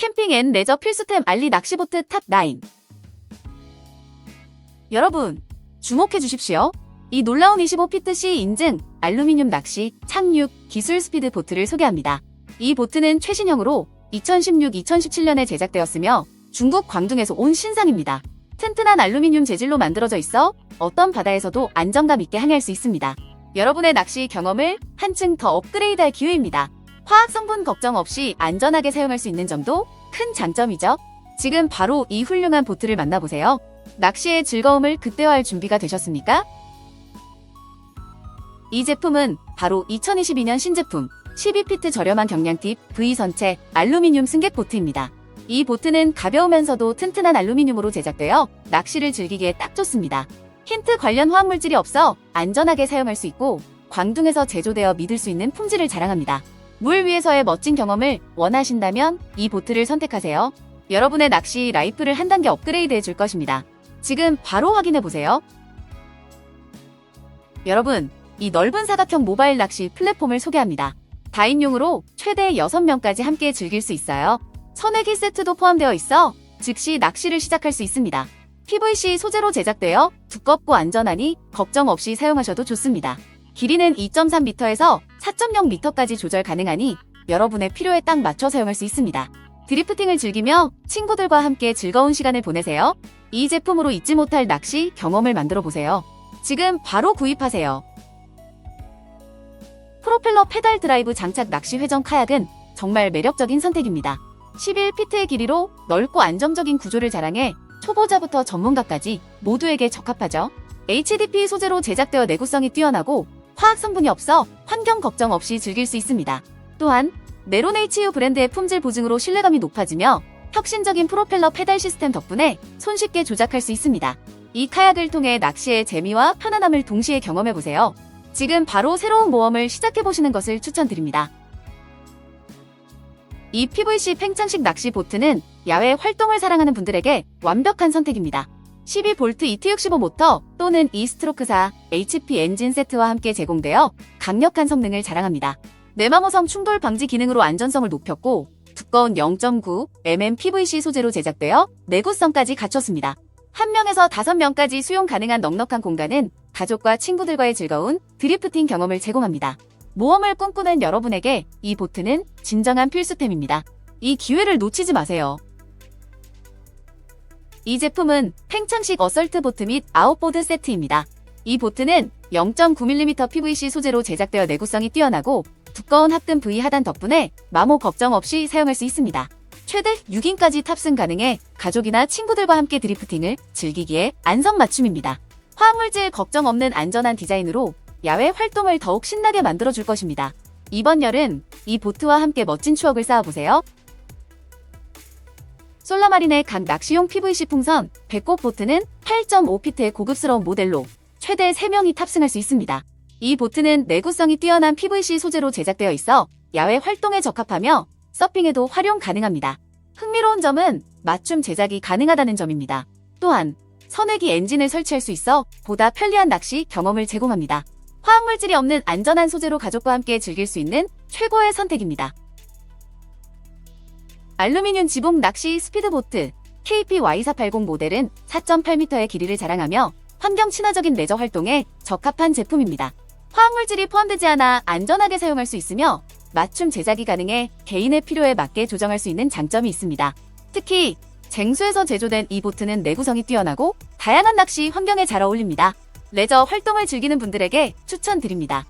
캠핑 앤 레저 필수템 알리 낚시보트 탑9. 여러분, 주목해 주십시오. 이 놀라운 25피트C 인증 알루미늄 낚시 착륙 기술 스피드 보트를 소개합니다. 이 보트는 최신형으로 2016-2017년에 제작되었으며 중국 광둥에서 온 신상입니다. 튼튼한 알루미늄 재질로 만들어져 있어 어떤 바다에서도 안정감 있게 항해할 수 있습니다. 여러분의 낚시 경험을 한층 더 업그레이드할 기회입니다. 화학 성분 걱정 없이 안전하게 사용할 수 있는 점도 큰 장점이죠. 지금 바로 이 훌륭한 보트를 만나보세요. 낚시의 즐거움을 극대화할 준비가 되셨습니까? 이 제품은 바로 2022년 신제품 12피트 저렴한 경량 팁 V 선체 알루미늄 승객 보트입니다. 이 보트는 가벼우면서도 튼튼한 알루미늄으로 제작되어 낚시를 즐기기에 딱 좋습니다. 힌트 관련 화학물질이 없어 안전하게 사용할 수 있고 광둥에서 제조되어 믿을 수 있는 품질을 자랑합니다. 물 위에서의 멋진 경험을 원하신다면 이 보트를 선택하세요. 여러분의 낚시 라이프를 한 단계 업그레이드 해줄 것입니다. 지금 바로 확인해 보세요. 여러분, 이 넓은 사각형 모바일 낚시 플랫폼을 소개합니다. 다인용으로 최대 6명까지 함께 즐길 수 있어요. 선회기 세트도 포함되어 있어 즉시 낚시를 시작할 수 있습니다. PVC 소재로 제작되어 두껍고 안전하니 걱정 없이 사용하셔도 좋습니다. 길이는 2.3m에서 4.0m까지 조절 가능하니 여러분의 필요에 딱 맞춰 사용할 수 있습니다. 드리프팅을 즐기며 친구들과 함께 즐거운 시간을 보내세요. 이 제품으로 잊지 못할 낚시 경험을 만들어 보세요. 지금 바로 구입하세요. 프로펠러 페달 드라이브 장착 낚시 회전 카약은 정말 매력적인 선택입니다. 11피트의 길이로 넓고 안정적인 구조를 자랑해 초보자부터 전문가까지 모두에게 적합하죠. HDP 소재로 제작되어 내구성이 뛰어나고 화학 성분이 없어 환경 걱정 없이 즐길 수 있습니다. 또한 네론 HU 브랜드의 품질 보증으로 신뢰감이 높아지며 혁신적인 프로펠러 페달 시스템 덕분에 손쉽게 조작할 수 있습니다. 이 카약을 통해 낚시의 재미와 편안함을 동시에 경험해보세요. 지금 바로 새로운 모험을 시작해보시는 것을 추천드립니다. 이 PVC 팽창식 낚시 보트는 야외 활동을 사랑하는 분들에게 완벽한 선택입니다. 12V ET65 모터 또는 이스트로크사 HP 엔진 세트와 함께 제공되어 강력한 성능을 자랑합니다. 내마모성 충돌 방지 기능으로 안전성을 높였고 두꺼운 0.9mm PVC 소재로 제작되어 내구성까지 갖췄습니다. 한 명에서 다섯 명까지 수용 가능한 넉넉한 공간은 가족과 친구들과의 즐거운 드리프팅 경험을 제공합니다. 모험을 꿈꾸는 여러분에게 이 보트는 진정한 필수템입니다. 이 기회를 놓치지 마세요. 이 제품은 팽창식 어설트 보트 및 아웃보드 세트입니다. 이 보트는 0.9mm PVC 소재로 제작되어 내구성이 뛰어나고 두꺼운 합금 V 하단 덕분에 마모 걱정 없이 사용할 수 있습니다. 최대 6인까지 탑승 가능해 가족이나 친구들과 함께 드리프팅을 즐기기에 안성맞춤입니다. 화학물질 걱정 없는 안전한 디자인으로 야외 활동을 더욱 신나게 만들어줄 것입니다. 이번 여름 이 보트와 함께 멋진 추억을 쌓아보세요. 솔라마린의 각 낚시용 PVC 풍선 배꼽 보트는 8.5피트의 고급스러운 모델로 최대 3명이 탑승할 수 있습니다. 이 보트는 내구성이 뛰어난 PVC 소재로 제작되어 있어 야외 활동에 적합하며 서핑에도 활용 가능합니다. 흥미로운 점은 맞춤 제작이 가능하다는 점입니다. 또한 선회기 엔진을 설치할 수 있어 보다 편리한 낚시 경험을 제공합니다. 화학물질이 없는 안전한 소재로 가족과 함께 즐길 수 있는 최고의 선택입니다. 알루미늄 지붕 낚시 스피드보트 KPY480 모델은 4.8m의 길이를 자랑하며 환경 친화적인 레저 활동에 적합한 제품입니다. 화학물질이 포함되지 않아 안전하게 사용할 수 있으며 맞춤 제작이 가능해 개인의 필요에 맞게 조정할 수 있는 장점이 있습니다. 특히 쟁수에서 제조된 이 보트는 내구성이 뛰어나고 다양한 낚시 환경에 잘 어울립니다. 레저 활동을 즐기는 분들에게 추천드립니다.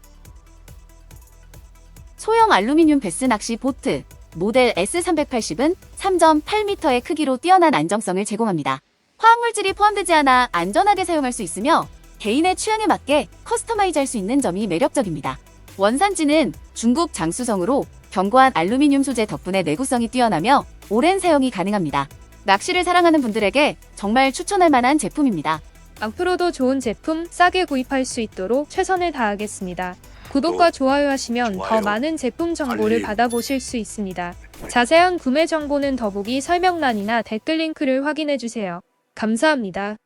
소형 알루미늄 베스 낚시 보트 모델 S380은 3.8m의 크기로 뛰어난 안정성을 제공합니다. 화학물질이 포함되지 않아 안전하게 사용할 수 있으며 개인의 취향에 맞게 커스터마이즈 할 수 있는 점이 매력적입니다. 원산지는 중국 장수성으로 견고한 알루미늄 소재 덕분에 내구성이 뛰어나며 오랜 사용이 가능합니다. 낚시를 사랑하는 분들에게 정말 추천할 만한 제품입니다. 앞으로도 좋은 제품 싸게 구입할 수 있도록 최선을 다하겠습니다. 구독과 좋아요 하시면 더. 많은 제품 정보를. 받아보실 수 있습니다. 자세한 구매 정보는 더보기 설명란이나 댓글 링크를 확인해 주세요. 감사합니다.